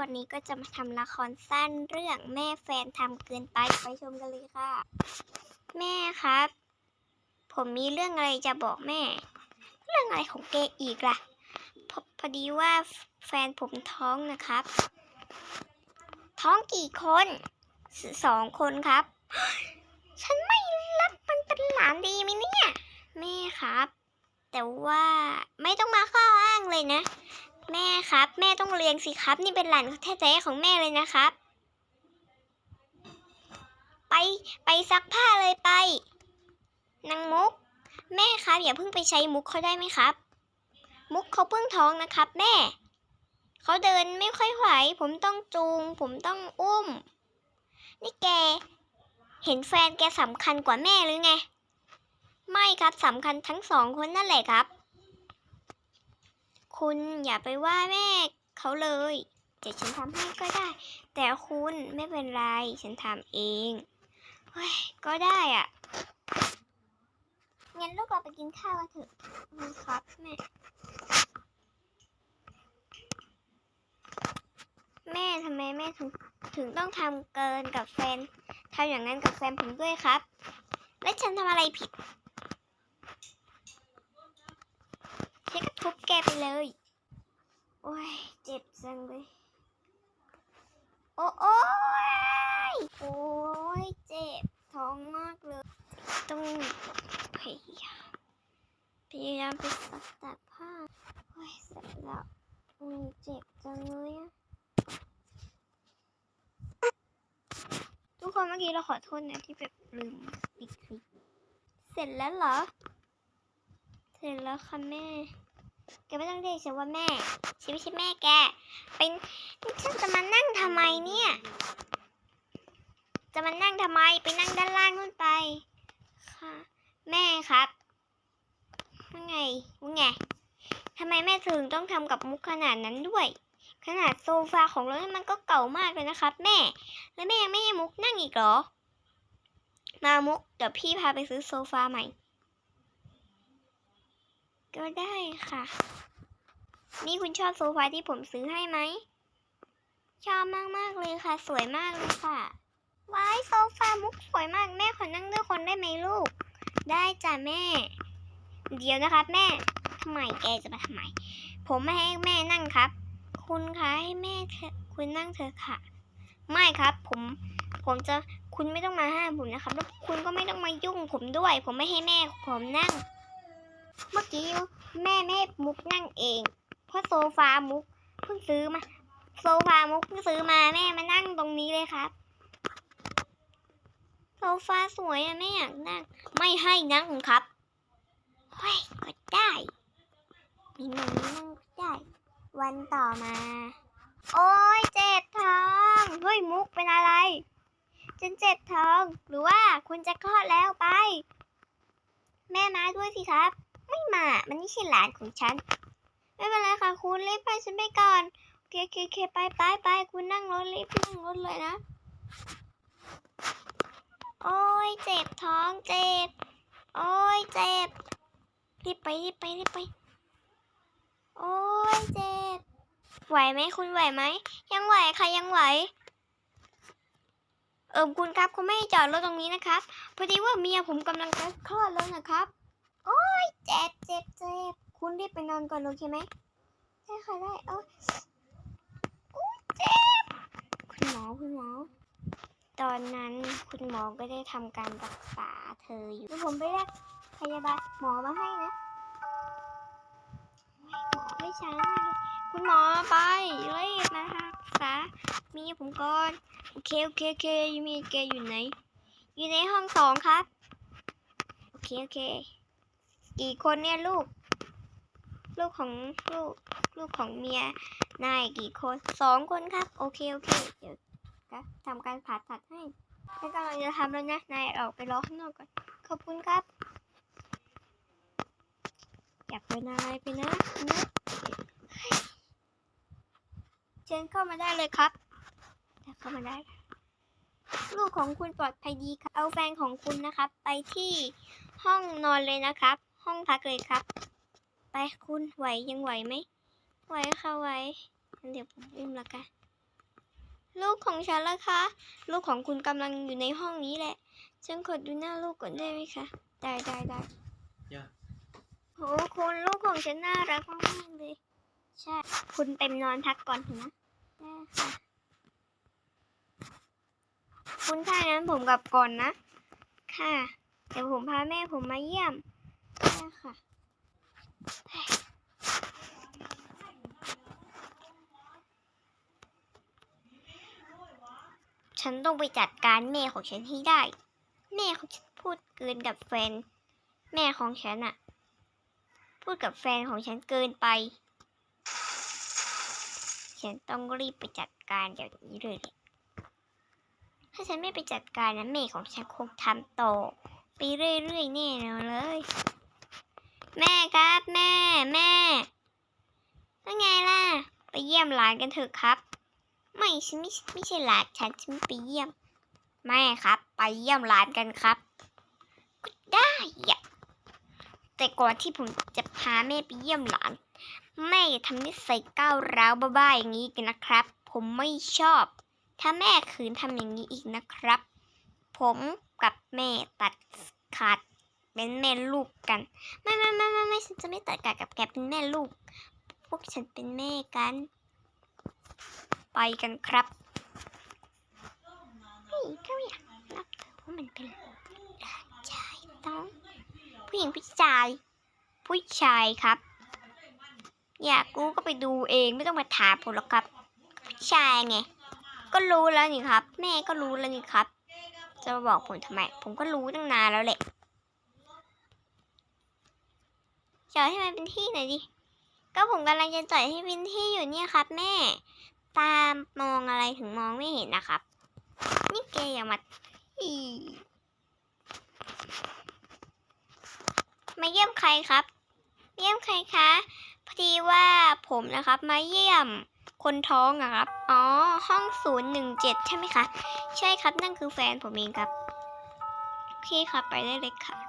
วันนี้ก็จะมาทำละครสั้นเรื่องแม่แฟนทำเกินไปไปชมกันเลยค่ะ แม่ครับ ผมมีเรื่องอะไรจะบอกแม่ เรื่องอะไรของแกอีกล่ะพอพอดีว่าแฟนผมท้องนะครับ ท้องกี่คนสสองคนครับ ฉันไม่รับมันเป็นหลานดีไหมเนี่ย แม่ครับ แต่ว่าไม่ต้องมาข้ออ้างเลยนะ แม่ครับ แม่ต้องเลี้ยงสิครับ นี่เป็นหลานแท้ๆของแม่เลยนะครับ ไปไปซักผ้าเลยไปนางมุก แม่ครับอย่าเพิ่งไปใช้มุกเขาได้ไหมครับ มุกเขาเพิ่งท้องนะครับ แม่เขาเดินไม่ค่อยไหว ผมต้องจูง ผมต้องอุ้ม นี่แก เห็นแฟนแกสำคัญกว่าแม่หรือไง ไม่ครับสำคัญทั้งสองคนนั่นแหละครับ คุณอย่าไปว่าแม่เขาเลยเดี๋ยวฉันทำให้ก็ได้ แต่คุณไม่เป็นไร ฉันทำเองเฮ้ยก็ได้อะงั้นลูกเราไปกินข้าวกันเถอะครับแม่แม่ทำไมแม่ถึงถึงต้องทำเกินกับแฟนทำอย่างนั้นกับแฟนผมด้วยครับ และฉันทำอะไรผิดฉันก็ทุบแก ไปเลย โอ้ย เจ็บจังเลย โอ้โอ้ยโอ้ยเจ็บท้องมากเลย ต้องพยายามพยายามไปสักตัดผ้าโอ้ยเสร็จแล้วอืมเจ็บจังเลยอะทุกคนเมื่อกี้เราขอโทษนะที่แบบลืมปิดคลิป เสร็จแล้วเหรอ เสร็จแล้วค่ะแม่ แกไม่ต้องเรียกฉันว่าแม่ฉันไม่ใช่แม่แก เป็นฉันจะมานั่งทำไมเนี่ย จะมานั่งทำไมไปนั่งด้านล่างนู่นไป ค่ะ แม่ครับว่าไงว่าไงทำไมแม่ถึงต้องทำกับมุกขนาดนั้นด้วย ขนาดโซฟาของเรานี่มันก็เก่ามากเลยนะครับ แม่ แล้วแม่ยังไม่ให้มุกนั่งอีกเหรอ มามุกเดี๋ยวพี่พาไปซื้อโซฟาใหม่ ก็ได้ค่ะ นี่คุณชอบโซฟาที่ผมซื้อให้ไหม ชอบมากมากเลยค่ะ สวยมากเลยค่ะ ว้ายโซฟามุกสวยมากแม่ขอนั่งด้วยคนได้ไหมลูก ได้จ้ะแม่ เดี๋ยวนะครับแม่ทำไมแกจะมาทำไม ผมไม่ให้แม่นั่งครับ คุณคะให้แม่เถอคุณนั่งเถอะค่ะ ไม่ครับ ผมผมจะคุณไม่ต้องมาห้ามผมนะครับ แล้วคุณก็ไม่ต้องมายุ่งผมด้วย ผมไม่ให้แม่ผมนั่ง เมื่อกี้แม่ไม่ให้มุกนั่งเอง เพราะโซฟามุกเพิ่งซื้อมา โซฟามุกเพิ่งซื้อมาแม่มานั่งตรงนี้เลยครับ โซฟาสวยอะแม่อยากนั่ง ไม่ให้นั่งครับเฮ้ยก็ได้มีหนูนั่งก็ได้ วันต่อมา โอ้ยเจ็บท้องเฮ้ยมุกเป็นอะไรฉันเจ็บท้องหรือว่าคุณจะคลอดแล้วไป แม่มาด้วยสิครับ ไม่มา มันไม่ใช่หลานของฉัน ไม่เป็นไรค่ะคุณรีบไปฉันไปก่อนโอเคโอเคไปไปไปคุณนั่งรถรีบนั่งรถเลยนะ โอ้ยเจ็บท้องเจ็บ โอ้ยเจ็บ รีบไปรีบไปรีบไป โอ้ยเจ็บ ไหวไหมคุณไหวไหม ยังไหวค่ะยังไหวเอิมคุณครับคุณไม่ให้จอดรถตรงนี้นะครับ พอดีว่าเมียผมกำลังจะคลอดแล้วนะครับ โอ้ยเจ็บเจ็บเจ็บคุณรีบไปนอนก่อนโอเคไหมได้ค่ะได้เออโอ้ยเจ็บคุณหมอคุณหมอ ตอนนั้นคุณหมอก็ได้ทำการรักษาเธออยู่เดี๋ยวผมไปเรียกพยาบาลหมอมาให้นะหมอไม่ช้าคุณหมอไปรีบมารักษามีผมก่อนโอเคโอเคโอเคยูมีแกอยู่ไหน อยู่ในห้องสองครับ โอเคโอเค กี่คนเนี่ยลูก ลูกของลูกลูกของเมียนายกี่คนสองคนครับ โอเคโอเคเดี๋ยวจะทำการผ่าตัดให้แล้วกำลังจะทำแล้วนะนายออกไปรอข้างนอกก่อนขอบคุณครับ อยากเป็นอะไรไปนะนะเฮ้ยเชิญเข้ามาได้เลยครับเข้ามาได้ลูกของคุณปลอดภัยดีครับ เอาแฟนของคุณนะครับ ไปที่ห้องนอนเลยนะครับ ห้องพักเลยครับ ไปคุณไหวยังไหวไหม ไหวค่ะไหวงั้นเดี๋ยวผมอุ้มละกันลูกของฉันละคะ ลูกของคุณกำลังอยู่ในห้องนี้แหละ ฉันขอดูหน้าลูกก่อนได้ไหมคะ ได้ได้ได้ย่าโหคุณลูกของฉันน่ารักมากๆเลย ใช่ คุณเต็มนอนพักก่อนเถอะนะได้ค่ะ คุณถ้างั้นผมกลับก่อนนะ ค่ะ เดี๋ยวผมพาแม่ผมมาเยี่ยม ได้ค่ะฉันต้องไปจัดการแม่ของฉันให้ได้ แม่ของฉันพูดเกินกับแฟน แม่ของฉันอะพูดกับแฟนของฉันเกินไป ฉันต้องรีบไปจัดการเดี๋ยวนี้เลยถ้าฉันไม่ไปจัดการนะแม่ของฉันคงทำต่อไปเรื่อยๆแน่นอนเลย แม่ครับแม่แม่ว่าไงล่ะ ไปเยี่ยมหลานกันเถอะครับ ไม่ฉันไม่ไม่ใช่หลานฉันฉันไม่ไปเยี่ยม แม่ครับ ไปเยี่ยมหลานกันครับ ก็ได้อะแต่ก่อนที่ผมจะพาแม่ไปเยี่ยมหลาน แม่ทำนิสัยก้าวร้าวบ้าๆอย่างนี้กันนะครับ ผมไม่ชอบ ถ้าแม่ขืนทำอย่างนี้อีกนะครับ ผมกับแม่ตัดขาด เป็นแม่ลูกกัน ไม่ไม่ไม่ไม่ไม่ฉันจะไม่ตัดขากับแกเป็นแม่ลูก พวกฉันเป็นแม่กัน ไปกันครับนี่ก็อยากนับถือว่ามันเป็นหลานชายต้อง ผู้หญิงผู้ชาย ผู้ชายครับ อยากรู้ก็ไปดูเองไม่ต้องมาถามผมหรอกครับผู้ชายไงก็รู้แล้วนี่ครับ แม่ก็รู้แล้วนี่ครับ จะมาบอกผมทำไม ผมก็รู้ตั้งนานแล้วแหละ จอดให้มันเป็นที่หน่อยดิ ก็ผมกำลังจะจอดให้เป็นที่อยู่เนี่ยครับ แม่ ตามมองอะไรถึงมองไม่เห็นนะครับ นี่แกอย่ามาอีมาเยี่ยมใครครับ เยี่ยมใครคะ พอดีว่าผมนะครับ มาเยี่ยมคนท้องอะครับ อ๋อ ห้องศูนย์หนึ่งเจ็ดใช่ไหมคะ ใช่ครับ นั่นคือแฟนผมเองครับ โอเคครับ ไปได้เลยค่ะ